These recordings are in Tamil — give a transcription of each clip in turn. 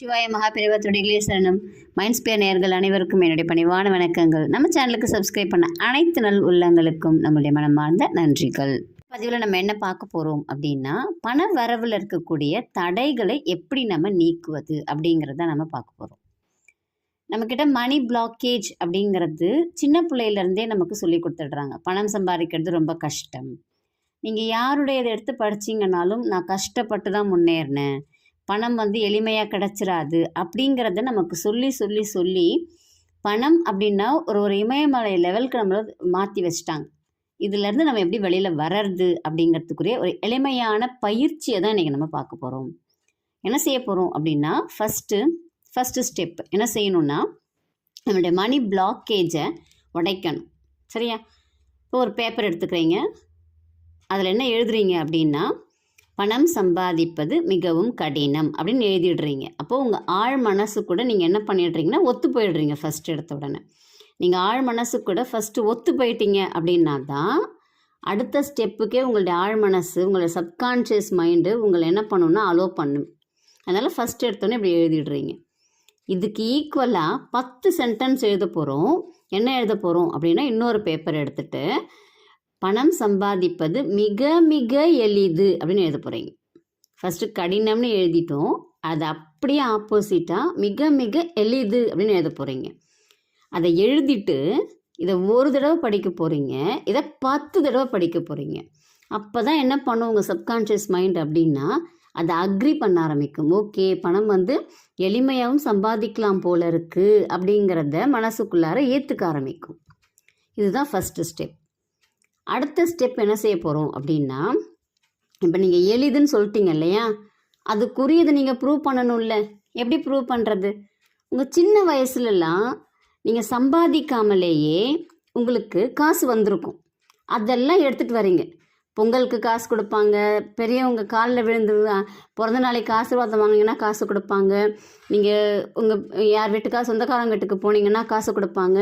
சிவாய மகாபிரிவா துடிகளே சரணம். மைண்ட்ஸ்பியர் நேர்கள் நேயர்கள் அனைவருக்கும் என்னுடைய பணிவான வணக்கங்கள். நம்ம சேனலுக்கு சப்ஸ்கிரைப் பண்ண அனைத்து நல் உள்ளங்களுக்கும் நம்முடைய மனமார்ந்த நன்றிகள். பதிவில் நம்ம என்ன பார்க்க போகிறோம் அப்படின்னா பண வரவில் இருக்கக்கூடிய தடைகளை எப்படி நம்ம நீக்குவது அப்படிங்கிறத நம்ம பார்க்க போகிறோம் நம்மக்கிட்ட மணி பிளாக்கேஜ் அப்படிங்கிறது சின்ன பிள்ளையிலேருந்தே நமக்கு சொல்லி கொடுத்துடுறாங்க. பணம் சம்பாதிக்கிறது ரொம்ப கஷ்டம். நீங்கள் யாருடையதை எடுத்து படிச்சிங்கனாலும் நான் கஷ்டப்பட்டு தான் முன்னேறினேன். பணம் வந்து எளிமையாக கிடச்சிராது அப்படிங்கிறத நமக்கு சொல்லி சொல்லி சொல்லி பணம் அப்படின்னா ஒரு ஒரு இமயமலை லெவலுக்கு நம்மளை மாற்றி வச்சிட்டாங்க. இதுலேருந்து நம்ம எப்படி வெளியில் வர்றது அப்படிங்கிறதுக்குரிய ஒரு எளிமையான பயிற்சியை தான் இன்றைக்கி நம்ம பார்க்க போகிறோம் என்ன செய்ய போகிறோம் அப்படின்னா ஃபஸ்ட்டு ஃபஸ்ட்டு ஸ்டெப் என்ன செய்யணும்னா நம்மளுடைய மணி பிளாக்கேஜை உடைக்கணும். சரியா? இப்போ ஒரு பேப்பர் எடுத்துக்கிறீங்க. அதில் என்ன எழுதுறீங்க அப்படின்னா பணம் சம்பாதிப்பது மிகவும் கடினம் அப்படின்னு எழுதிடுறீங்க. அப்போது உங்கள் ஆழ் மனசு கூட நீங்கள் என்ன பண்ணிடுறீங்கன்னா ஒத்து போயிடுறீங்க ஃபஸ்ட் எடுத்த உடனே. நீங்கள் ஆழ் மனசு கூட ஃபஸ்ட்டு ஒத்து போயிட்டீங்க அப்படின்னா தான் அடுத்த ஸ்டெப்புக்கே உங்களுடைய ஆழ் மனசு உங்களுடைய சப்கான்ஷியஸ் மைண்டு உங்களை என்ன பண்ணுன்னா அலோவ் பண்ணும். அதனால் ஃபஸ்ட் எடுத்தோன்னே இப்படி எழுதிடுறீங்க. இதுக்கு ஈக்குவலாக பத்து சென்டென்ஸ் எழுத போகிறோம் என்ன எழுத போகிறோம் அப்படின்னா இன்னொரு பேப்பர் எடுத்துகிட்டு பணம் சம்பாதிப்பது மிக மிக எளிது அப்படின்னு எழுத போகிறீங்க ஃபஸ்ட்டு கடினம்னு எழுதிட்டோம். அது அப்படியே ஆப்போசிட்டாக மிக மிக எளிது அப்படின்னு எழுத போகிறீங்க அதை எழுதிட்டு இதை ஒரு தடவை படிக்க போகிறீங்க இதை பத்து தடவை படிக்க போகிறீங்க அப்போ தான் என்ன பண்ணும் உங்கள் சப்கான்ஷியஸ் மைண்ட் அப்படின்னா அதை அக்ரி பண்ண ஆரம்பிக்கும். ஓகே பணம் வந்து எளிமையாகவும் சம்பாதிக்கலாம் போல இருக்குது அப்படிங்கிறத மனசுக்குள்ளார ஏற்றுக்க ஆரம்பிக்கும். இதுதான் ஃபஸ்ட்டு ஸ்டெப் அடுத்த ஸ்டெப் என்ன செய்ய போகிறோம் அப்படின்னா இப்போ நீங்கள் எளிதுன்னு சொல்லிட்டீங்க இல்லையா? அதுக்குரியது நீங்கள் ப்ரூவ் பண்ணணும்ல. எப்படி ப்ரூவ் பண்ணுறது உங்கள் சின்ன வயசுலலாம் நீங்கள் சம்பாதிக்காமலேயே உங்களுக்கு காசு வந்திருக்கும். அதெல்லாம் எடுத்துகிட்டு வரீங்க பொங்கலுக்கு காசு கொடுப்பாங்க. பெரியவங்க காலில் விழுந்து பிறந்த நாளைக்கு ஆசீர்வாதம் வாங்கினீங்கன்னா காசு கொடுப்பாங்க. நீங்கள் உங்கள் யார் வீட்டுக்கா சொந்தக்காரங்க வீட்டுக்கு போனீங்கன்னா காசு கொடுப்பாங்க.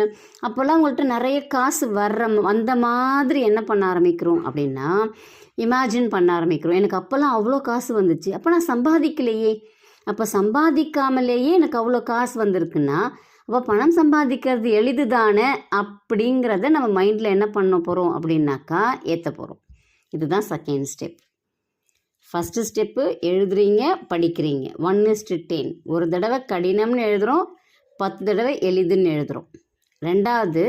அப்போல்லாம் உங்கள்கிட்ட நிறைய காசு வர்ற வந்த மாதிரி என்ன பண்ண ஆரம்பிக்கிறோம் அப்படின்னா இமேஜின் பண்ண ஆரம்பிக்கிறோம். எனக்கு அப்போல்லாம் அவ்வளோ காசு வந்துச்சு. அப்போ நான் சம்பாதிக்கலையே. அப்போ சம்பாதிக்காமலேயே எனக்கு அவ்வளோ காசு வந்திருக்குன்னா அப்போ பணம் சம்பாதிக்கிறது எளிது தானே அப்படிங்கிறத நம்ம மைண்டில் என்ன பண்ண போகிறோம் அப்படின்னாக்கா ஏற்ற போகிறோம் இதுதான் செகண்ட் ஸ்டெப் ஃபஸ்ட்டு ஸ்டெப்பு எழுதுறீங்க படிக்கிறீங்க. ஒன் இஸ்டு டென் ஒரு தடவை கடினம்னு எழுதுகிறோம் பத்து தடவை எளிதுன்னு எழுதுகிறோம் ரெண்டாவது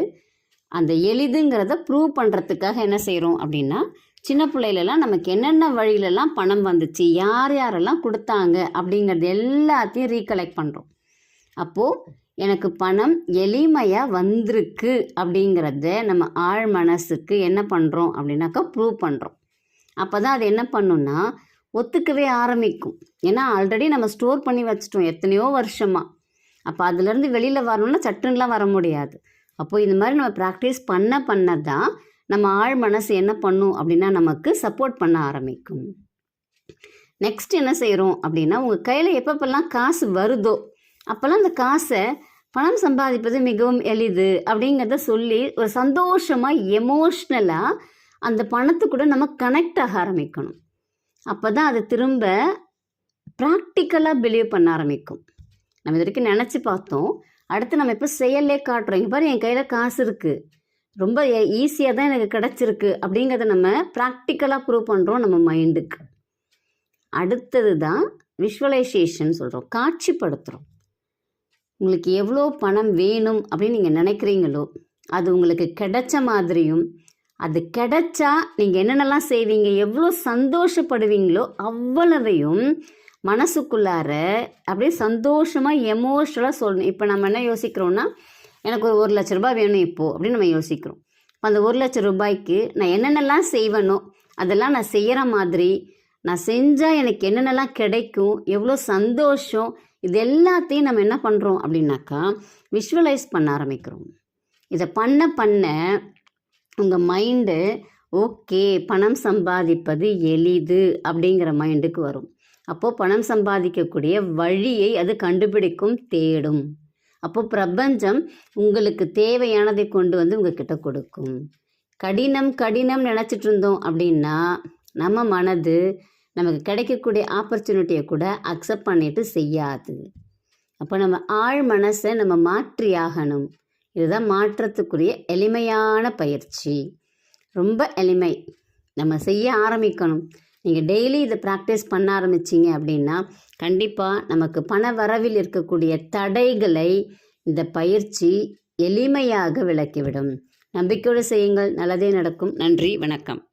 அந்த எளிதுங்கிறத ப்ரூவ் பண்ணுறதுக்காக என்ன செய்கிறோம் அப்படின்னா சின்ன பிள்ளையிலலாம் நமக்கு என்னென்ன வழியிலலாம் பணம் வந்துச்சு யார் யாரெல்லாம் கொடுத்தாங்க அப்படிங்கிறது எல்லாத்தையும் ரீகலெக்ட் பண்ணுறோம் அப்போது எனக்கு பணம் எளிமையாக வந்திருக்கு அப்படிங்கிறத நம்ம ஆழ் மனசுக்கு என்ன பண்ணுறோம் அப்படின்னாக்கா ப்ரூவ் பண்ணுறோம் அப்போ தான் அது என்ன பண்ணுன்னா ஒத்துக்கவே ஆரம்பிக்கும். ஏன்னா ஆல்ரெடி நம்ம ஸ்டோர் பண்ணி வச்சிட்டோம் எத்தனையோ வருஷமாக அப்போ அதுலேருந்து வெளியில் வரணும்னா சட்டுன்லாம் வர முடியாது. அப்போது இந்த மாதிரி நம்ம ப்ராக்டிஸ் பண்ண பண்ண தான் நம்ம ஆழ் மனசு என்ன பண்ணும் அப்படின்னா நமக்கு சப்போர்ட் பண்ண ஆரம்பிக்கும். நெக்ஸ்ட் என்ன செய்கிறோம் அப்படின்னா உங்கள் கையில் எப்பப்பெல்லாம் காசு வருதோ அப்போல்லாம் அந்த காசை பணம் சம்பாதிப்பது மிகவும் எளிது அப்படிங்கிறத சொல்லி ஒரு சந்தோஷமாக எமோஷ்னலாக அந்த பணத்து கூட நம்ம கனெக்ட் ஆக ஆரம்பிக்கணும். அப்போ தான் அது திரும்ப ப்ராக்டிக்கலாக பிலீவ் பண்ண ஆரம்பிக்கும். நம்ம இது வரைக்கும் நினச்சி பார்த்தோம். அடுத்து நம்ம இப்போ செயல்லே காட்டுறோம். இங்கே பாரு என் கையில் காசு இருக்குது ரொம்ப ஈஸியாக தான் எனக்கு கிடச்சிருக்கு அப்படிங்கிறத நம்ம ப்ராக்டிக்கலாக ப்ரூவ் பண்ணுறோம் நம்ம மைண்டுக்கு அடுத்தது தான் விஷுவலைசேஷன் சொல்கிறோம் காட்சிப்படுத்துகிறோம் உங்களுக்கு எவ்வளோ பணம் வேணும் அப்படின்னு நீங்கள் நினைக்கிறீங்களோ அது உங்களுக்கு கிடைச்ச மாதிரியும் அது கிடைச்சா நீங்கள் என்னென்னலாம் செய்வீங்க எவ்வளோ சந்தோஷப்படுவீங்களோ அவ்வளவையும் மனசுக்குள்ளார அப்படியே சந்தோஷமாக எமோஷனலாக சொல்லணும். இப்போ நம்ம என்ன யோசிக்கிறோன்னா எனக்கு ஒரு ஒரு லட்ச ரூபாய் வேணும் இப்போது அப்படின்னு நம்ம யோசிக்கிறோம். இப்போ அந்த ஒரு லட்ச ரூபாய்க்கு நான் என்னென்னலாம் செய்வேனோ அதெல்லாம் நான் செய்கிற மாதிரி நான் செஞ்சால் எனக்கு என்னென்னலாம் கிடைக்கும் எவ்வளோ சந்தோஷம் இது எல்லாத்தையும் நம்ம என்ன பண்ணுறோம் அப்படின்னாக்கா விஷுவலைஸ் பண்ண ஆரம்பிக்கிறோம். இதை பண்ண பண்ண உங்கள் மைண்டு ஓகே பணம் சம்பாதிப்பது எளிது அப்படிங்கிற மைண்டுக்கு வரும். அப்போது பணம் சம்பாதிக்கக்கூடிய வழியை அது கண்டுபிடிக்கும் தேடும். அப்போது பிரபஞ்சம் உங்களுக்கு தேவையானதை கொண்டு வந்து உங்ககிட்ட கொடுக்கும். கடினம் கடினம் நினச்சிட்டு இருந்தோம் அப்படின்னா நம்ம மனது நமக்கு கிடைக்கக்கூடிய ஆப்பர்ச்சுனிட்டியை கூட அக்செப்ட் பண்ணிட்டு செய்யாது. அப்போ நம்ம ஆழ் மனசை நம்ம மாற்றி ஆகணும் இதுதான் மாற்றத்துக்குரிய எளிமையான பயிற்சி. ரொம்ப எளிமை. நம்ம செய்ய ஆரம்பிக்கணும். நீங்கள் டெய்லி இதை ப்ராக்டிஸ் பண்ண ஆரம்பிச்சிங்க அப்படின்னா கண்டிப்பாக நமக்கு பண வரவில் இருக்கக்கூடிய தடைகளை இந்த பயிற்சி எளிமையாக விளக்கிவிடும். நம்பிக்கையோடு செய்யுங்கள். நல்லதே நடக்கும். நன்றி. வணக்கம்.